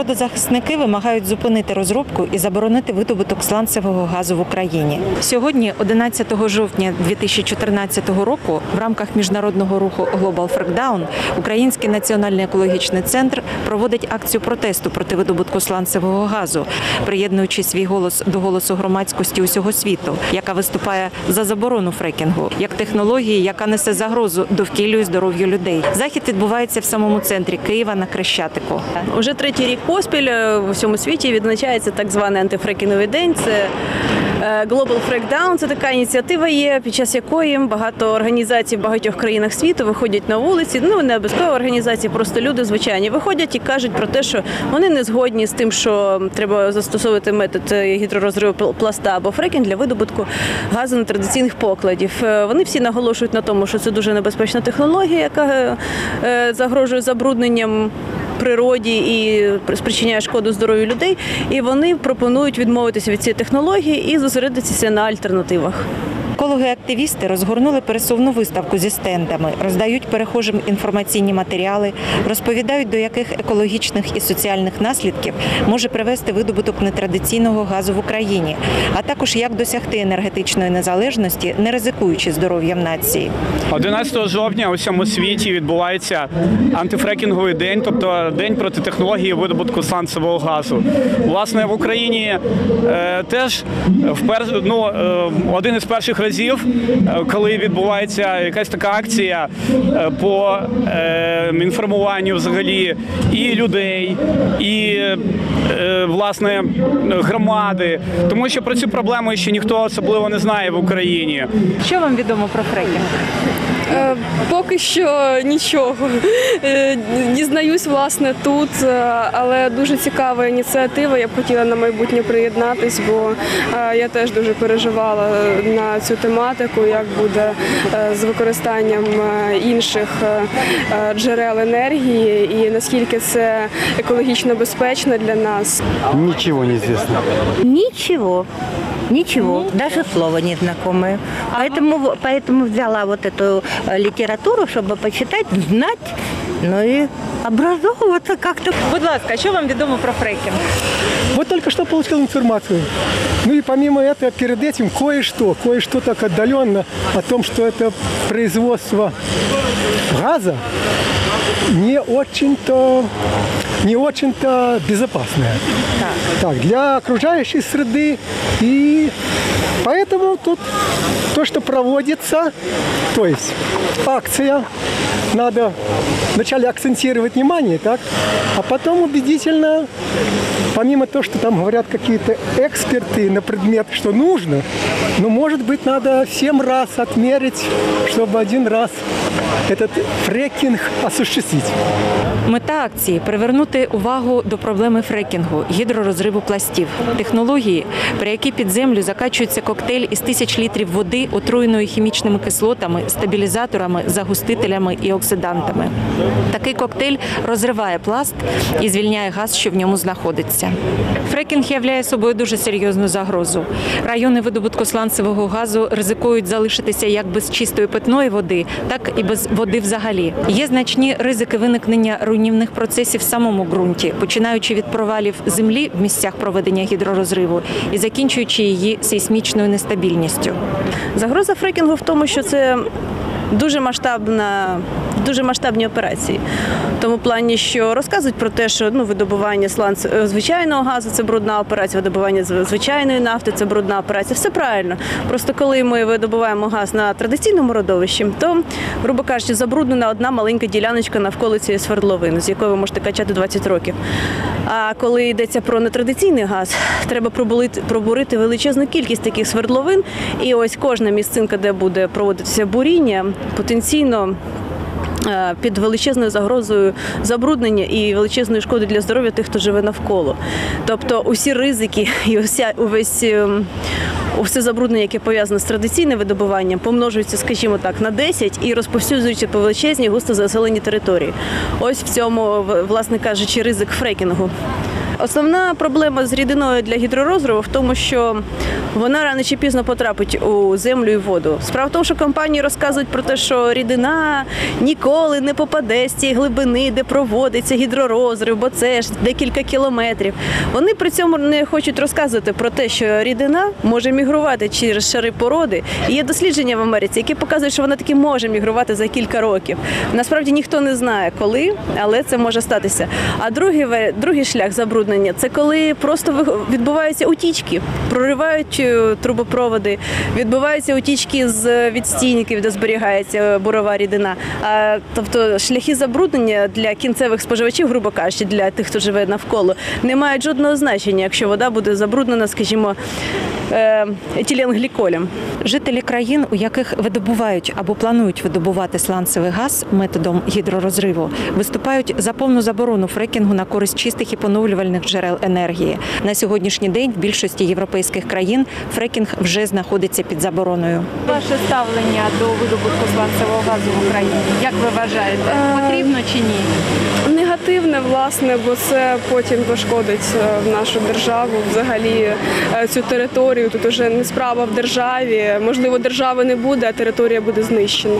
Природозахисники вимагають зупинити розробку і заборонити видобуток сланцевого газу в Україні. Сьогодні, 11 жовтня 2014 року, в рамках міжнародного руху Global Frackdown Український національний екологічний центр проводить акцію протесту проти видобутку сланцевого газу, приєднуючи свій голос до голосу громадськості усього світу, яка виступає за заборону фрекінгу як технології, яка несе загрозу довкіллю і здоров'ю людей. Захід відбувається в самому центрі Києва на Крещатику. Уже третій рік поспіль е, в усьому світі відзначається так званий антифрекінговий день. Це е, Global Frackdown. Це така ініціатива є, під час якої багато організацій в багатьох країнах світу виходять на вулиці. Ну не обов'язково організації, просто люди звичайні виходять і кажуть про те, що вони не згодні з тим, що треба застосовувати метод е, гідророзриву пласта або фрекінг для видобутку газу нетрадиційних покладів. Е, Вони всі наголошують на тому, що це дуже небезпечна технологія, яка е, е, загрожує забрудненням природі і спричиняє шкоду здоров'ю людей. І вони пропонують відмовитися від цієї технології і зосередитися на альтернативах. Екологи-активісти розгорнули пересувну виставку зі стендами, роздають перехожим інформаційні матеріали, розповідають, до яких екологічних і соціальних наслідків може привести видобуток нетрадиційного газу в Україні, а також як досягти енергетичної незалежності, не ризикуючи здоров'ям нації. 11 жовтня у всьому світі відбувається антифрекінговий день, тобто день проти технології видобутку сланцевого газу. Власне, в Україні е, теж впер... ну, е, один із перших разів, е, коли відбувається якась така акція е, по е, інформуванню взагалі і людей, і власне громади, тому що про цю проблему ще ніхто особливо не знає в Україні. Що вам відомо про фрекінг? Е, Поки що нічого. Е, Дізнаюсь власне тут, е, але дуже цікава ініціатива. Я б хотіла на майбутнє приєднатись, бо я теж дуже переживала на цю тематику, як буде з використанням інших джерел енергії і наскільки це екологічно безпечно для нас. Ничего не известно. Ничего. Ничего, даже слова незнакомое. Поэтому, поэтому взяла вот эту э, литературу, чтобы почитать, знать, ну и образовываться как-то. Будь ласка, що вам відомо про фрекінг? Вот только что получил информацию. Ну и помимо этого, перед этим кое-что, кое-что так отдаленно о том, что это производство газа не очень-то не очень-то безопасное. Так, для окружающей среды. И поэтому тут то, что проводится, то есть акция, надо вначале акцентировать внимание, так, а потом убедительно, помимо того, что там говорят какие-то эксперты на предмет, что нужно, ну, может быть, надо всем раз отмерить, чтобы один раз этот фрекинг осуществить. Мета акції привернути увагу до проблеми фрекінгу, гідророзриву пластів, технології, при якій під землю закачується коктейль із тисяч літрів води, отруєної хімічними кислотами, стабілізаторами, загустителями і оксидантами. Такий коктейль розриває пласт і звільняє газ, що в ньому знаходиться. Фрекінг являє собою дуже серйозну загрозу. Райони видобутку сланцевого газу ризикують залишитися як без чистої питної води, так і без води взагалі. Є значні ризики виникнення руйнівних процесів в самому ґрунті, починаючи від провалів землі в місцях проведення гідророзриву і закінчуючи її сейсмічною нестабільністю. Загроза фрекінгу в тому, що це дуже масштабна. Дуже масштабні операції, в тому плані, що розказують про те, що ну видобування сланцу е, звичайного газу це брудна операція, видобування зв- звичайної нафти це брудна операція. Все правильно. Просто коли ми видобуваємо газ на традиційному родовищі, то, грубо кажучи, забруднена одна маленька діляночка навколо цієї свердловини, з якої ви можете качати 20 років. А коли йдеться про нетрадиційний газ, треба пробурити, величезну кількість таких свердловин. І ось кожна місцинка, де буде проводитися буріння, потенційно. е, Під величезною загрозою забруднення і величезної шкоди для здоров'я тих, хто живе навколо. Тобто усі ризики і уся, увесь усе забруднення, яке пов'язане з традиційним видобуванням, помножується, скажімо так, на 10 і розповсюджується по величезній густо заселені території. Ось в цьому, власне кажучи, ризик фрекінгу. Основна проблема з рідиною для гідророзриву в тому, що вона рано чи пізно потрапить у землю і воду. Справа в тому, що компанії розказують про те, що рідина ніколи не попаде з цієї глибини, де проводиться гідророзрив, бо це ж декілька кілометрів. Вони при цьому не хочуть розказувати про те, що рідина може мігрувати через шари породи. І є дослідження в Америці, які показують, що вона таки може мігрувати за кілька років. Насправді ніхто не знає коли, але це може статися. А другий другий шлях забруднення це коли просто відбуваються утічки, проривають е, трубопроводи, відбуваються утічки з відстійників, де зберігається бурова рідина. А, тобто шляхи забруднення для кінцевих споживачів, грубо кажучи, для тих, хто живе навколо, не мають жодного значення, якщо вода буде забруднена, скажімо, е, етиленгліколем. Жителі країн, у яких видобувають або планують видобувати сланцевий газ методом гідророзриву, виступають за повну заборону фрекінгу на користь чистих і поновлювальних джерел енергії. На сьогоднішній день в більшості європейських країн фрекінг вже знаходиться під забороною. Ваше ставлення до видобутку сланцевого газу в Україні, як ви вважаєте, потрібно чи ні? Негативне, власне, бо це потім пошкодить е, в нашу державу, взагалі е, цю територію Тут уже не справа в державі. Можливо, держави не буде, а територія буде знищена.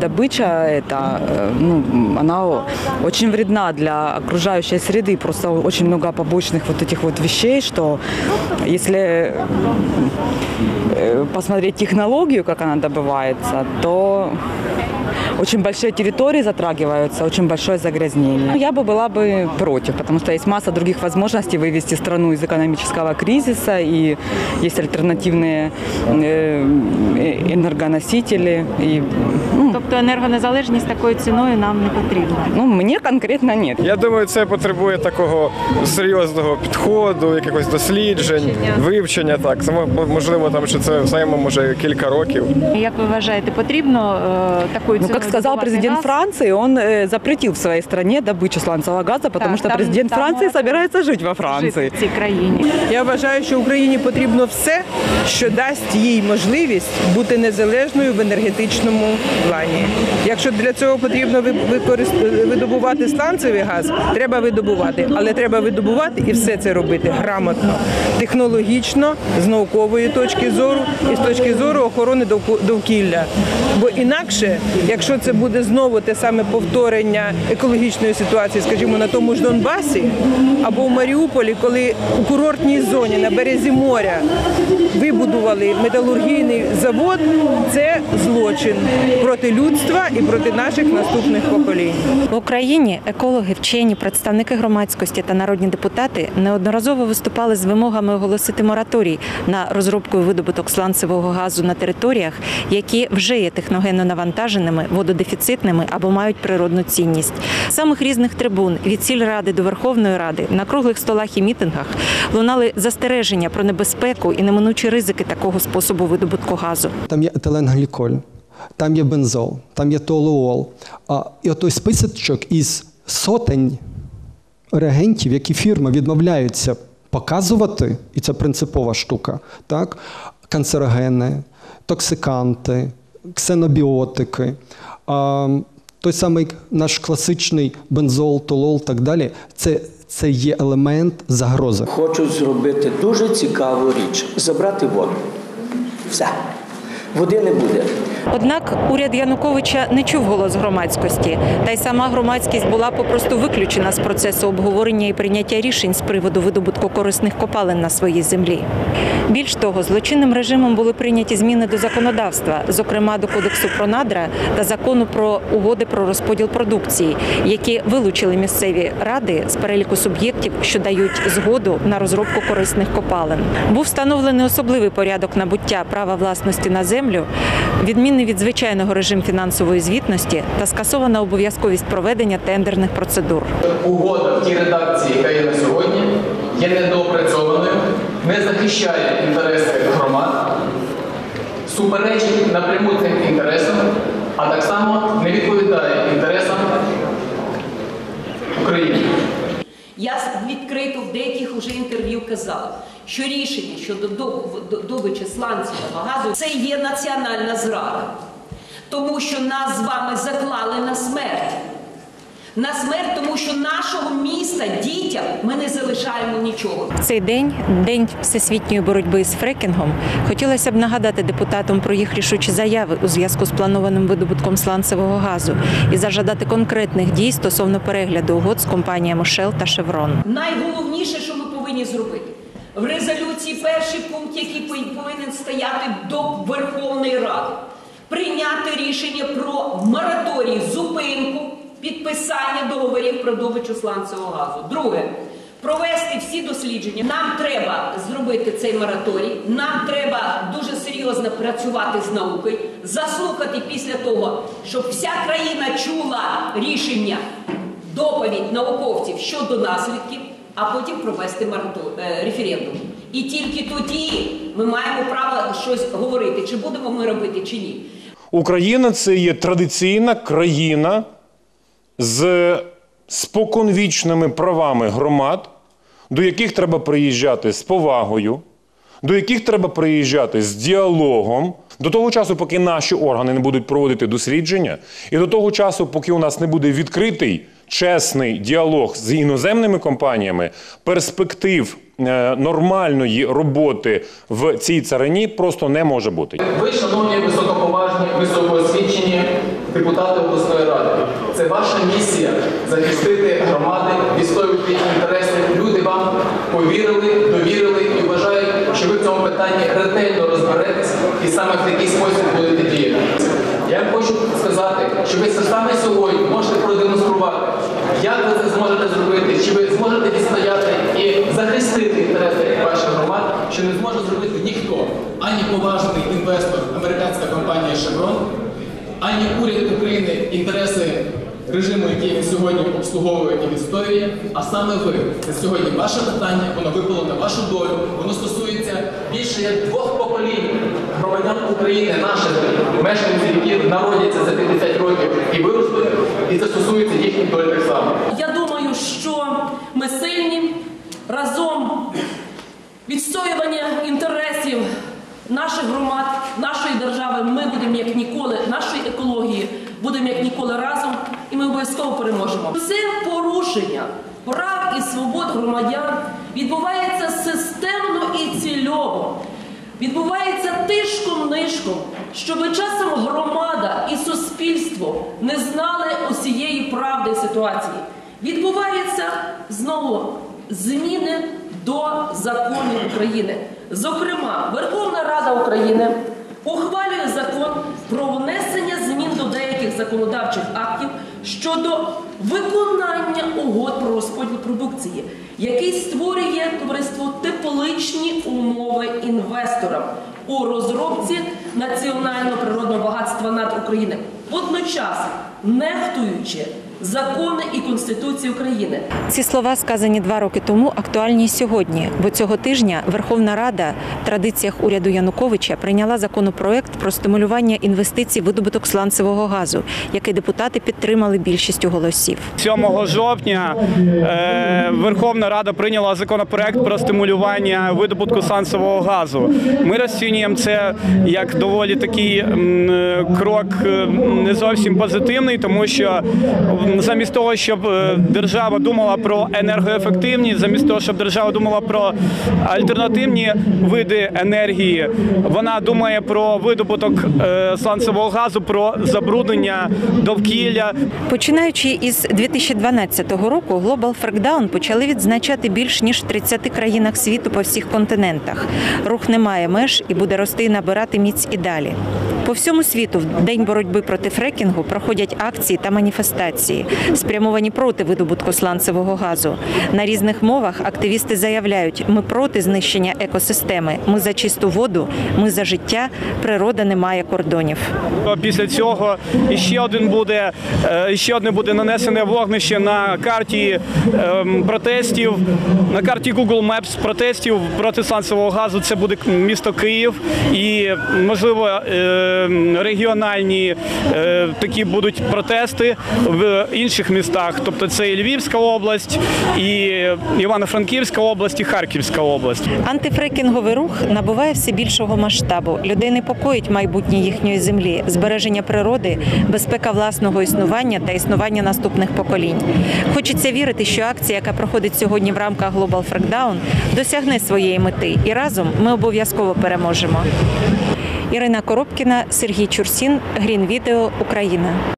Добыча это, э, ну, она очень вредна для окружающей среды. Просто очень много побочных вот этих вот вещей, что если э, посмотреть технологию, как она добывается, то очень большие территории затрагиваются, очень большое загрязнение. Я бы была бы против, потому что есть масса других возможностей вывести страну из экономического кризиса, и есть альтернативные э, э, энергоносители. И, ну, Тобто енергонезалежність такою ціною нам не потрібна. ну, мне конкретно нет. Я думаю, це потребує такого серйозного підходу, якихось досліджень, вивчення. Так, Само- можливо, там що це займе може кілька років. Як ви вважаєте, потрібно е, такою Ну, ціною Как сказал президент газ? Франции, он э, запретил в своей стране добычу сланцевого газа, потому Так, что там- президент там Франции можно собирается жить во Франции. в цій країні? Я вважаю, що Україні потрібно все, що дасть їй можливість бути незалежною в енергетичному плані. Якщо для цього потрібно використ- видобувати сланцевий газ, треба видобувати, але треба видобувати і все це робити грамотно, технологічно, з наукової точки зору і з точки зору охорони довку- довкілля. Бо інакше, якщо це буде знову те саме повторення екологічної ситуації, скажімо, на тому ж Донбасі або в Маріуполі, коли у курортній зоні на березі моря вибудували металургійний завод, це злочин проти людства і проти наших наступних поколінь. В Україні екологи, вчені, представники громадськості та народні депутати неодноразово виступали з вимогами оголосити мораторій на розробку і видобуток сланцевого газу на територіях, які вже є техногенно навантаженими, вододефіцитними або мають природну цінність. Самих різних трибун від сільради до Верховної Ради на круглих столах і мітингах лунали застереження про небезпеку і неминучі ризики такого способу видобутку газу. Там є етиленгліколь, там є бензол, там є толуол. А, і отой списочок із сотень реагентів, які фірми відмовляються показувати, і це принципова штука, так? канцерогени, токсиканти, ксенобіотики. Той самий наш класичний бензол, толол, так далі, це, це є елемент загрози. Хочу зробити дуже цікаву річ забрати воду. Все. Води не буде. Однак уряд Януковича не чув голос громадськості, та й сама громадськість була попросту виключена з процесу обговорення і прийняття рішень з приводу видобутку корисних копалин на своїй землі. Більш того, злочинним режимом були прийняті зміни до законодавства, зокрема до кодексу про надра та закону про угоди про розподіл продукції, які вилучили місцеві ради з переліку суб'єктів, що дають згоду на розробку корисних копалин. Був встановлений особливий порядок набуття права власності на землю, відмінний від звичайного режим фінансової звітності та скасована обов'язковість проведення тендерних процедур. Угода в тій редакції, яка є на сьогодні, є недоопрацьованою, не захищає інтереси громад, суперечить напряму цим інтересам, а так само не відповідає інтересам України. Я відкрито в деяких уже інтерв'ю казала, що рішення щодо доб- добичі сланцевого газу це є національна зрада, тому що нас з вами заклали на смерть. На смерть, тому що нашого міста дітям ми не залишаємо нічого. Цей день, день всесвітньої боротьби з фрекінгом, хотілося б нагадати депутатам про їх рішучі заяви у зв'язку з планованим видобутком сланцевого газу і зажадати конкретних дій стосовно перегляду угод з компаніями Shell та Chevron. Найголовніше, що ми повинні зробити в резолюції, перший пункт, який повинен стояти до Верховної Ради, прийняти рішення про мораторій, зупинку підписання договорів про добичу сланцевого газу. Друге. Провести всі дослідження. Нам треба зробити цей мораторій. Нам треба дуже серйозно працювати з наукою, заслухати після того, щоб вся країна чула рішення доповідь науковців щодо наслідків, а потім провести е, референдум. І тільки тоді ми маємо право щось говорити, чи будемо ми робити, чи ні. Україна це є традиційна країна з споконвічними правами громад, до яких треба приїжджати з повагою, до яких треба приїжджати з діалогом. До того часу, поки наші органи не будуть проводити дослідження, і до того часу, поки у нас не буде відкритий чесний діалог з іноземними компаніями, перспектив е, нормальної роботи в цій царині просто не може бути. Ви, шановні високоповажні, високоосвічені депутати обласної ради, це ваша місія захистити громади, відстоювати інтереси. Люди вам повірили, довірили і вважають, що ви в цьому питанні ретельно розберетесь і саме в такий спосіб будете діяти. Я хочу сказати, що ви саме сьогодні можете продемонструвати, як ви це зможете зробити, чи ви зможете відстояти і захистити інтереси ваших громад, що не зможе зробити ніхто, ані поважний інвестор, американська компанія Chevron, ані уряд України інтереси режиму, який він сьогодні обслуговує і відстоює, а саме ви. Це сьогодні ваше питання, воно випало на вашу долю, воно стосується більше як двох поколінь громадян України, наших мешканців, які народяться за 50 років і виростуть, і це стосується їхніх доль так само. Я думаю, що ми сильні разом відстоювання інтересів наших громад, нашої держави. Ми будемо як ніколи, нашої екології будемо як ніколи разом, і ми обов'язково переможемо. Це порушення прав і свобод громадян відбувається системно і цільово. Відбувається тишком-нишком, щоб часом громада і суспільство не знали усієї правди ситуації. Відбуваються знову зміни до законів України. Зокрема, Верховна Рада України ухвалює закон про внесення законодавчих актів щодо виконання угод про розподіл продукції, який створює товариство тепличні умови інвесторам у розробці національного природного багатства над України, водночас нехтуючи закони і Конституцію України. Ці слова, сказані два роки тому, актуальні сьогодні. Бо цього тижня Верховна Рада в традиціях уряду Януковича прийняла законопроект про стимулювання інвестицій в видобуток сланцевого газу, який депутати підтримали більшістю голосів. 7 жовтня е, Верховна Рада прийняла законопроект про стимулювання видобутку сланцевого газу. Ми розцінюємо це як доволі такий м, е, крок е, не зовсім позитивний, тому що замість того, щоб е, держава думала про енергоефективність, замість того, щоб держава думала про альтернативні види енергії, вона думає про видобуток е, сланцевого газу, про забруднення довкілля. Починаючи із 2012 року, Global Frackdown почали відзначати більш ніж в 30 країнах світу по всіх континентах. Рух не має меж і буде рости і набирати міць і далі. По всьому світу в день боротьби проти фрекінгу проходять акції та маніфестації, спрямовані проти видобутку сланцевого газу. На різних мовах активісти заявляють: ми проти знищення екосистеми, ми за чисту воду, ми за життя. Природа не має кордонів. Після цього ще один буде е, ще одне буде нанесене вогнище на карті ем, протестів, на карті Google Maps протестів проти сланцевого газу. Це буде місто Київ, і можливо е, регіональні е, такі будуть протести в інших містах. Тобто це і Львівська область, і Івано-Франківська область, і Харківська область. Антифрекінговий рух набуває все більшого масштабу. Людей непокоїть майбутнє їхньої землі, збереження природи, безпека власного існування та існування наступних поколінь. Хочеться вірити, що акція, яка проходить сьогодні в рамках Global Frackdown, досягне своєї мети, і разом ми обов'язково переможемо. Ірина Коробкіна, Сергій Чурсін, Грін Відео, Україна.